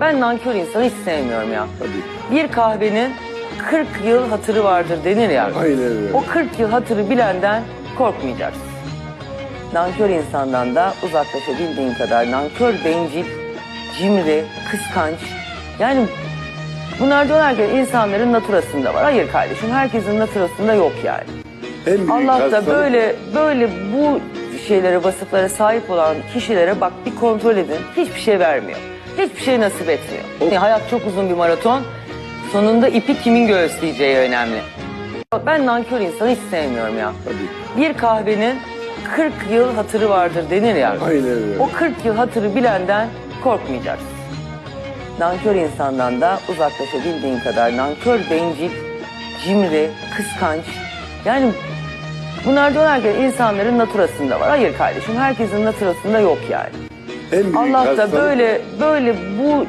Ben nankör insanı hiç sevmiyorum ya. Tabii. Bir kahvenin 40 yıl hatırı vardır denir ya. Aynen öyle. O 40 yıl hatırı bilenden korkmayacaksın. Nankör insandan da uzaklaşabildiğin kadar nankör, bencil, cimri, kıskanç. Yani bunlar ki insanların naturasında var. Hayır kardeşim herkesin naturasında yok yani. En büyük Allah da hastalık- böyle böyle bu şeylere vasıflara sahip olan kişilere bak bir kontrol edin. Hiçbir şey vermiyor. Hiçbir şey nasip etmiyor. Yani hayat çok uzun bir maraton. Sonunda ipi kimin göğüsleyeceği önemli. Ben nankör insanı hiç sevmiyorum ya. Tabii. Bir kahvenin 40 yıl hatırı vardır denir ya. Aynen öyle. O 40 yıl hatırı bilenden korkmayacaksın. Nankör insandan da uzaklaşabildiğin kadar nankör, bencil, cimri, kıskanç. Yani bunlar diyorlar ki insanların naturasında var. Hayır kardeşim herkesin naturasında yok yani. En büyük Allah da hastalık- böyle böyle bu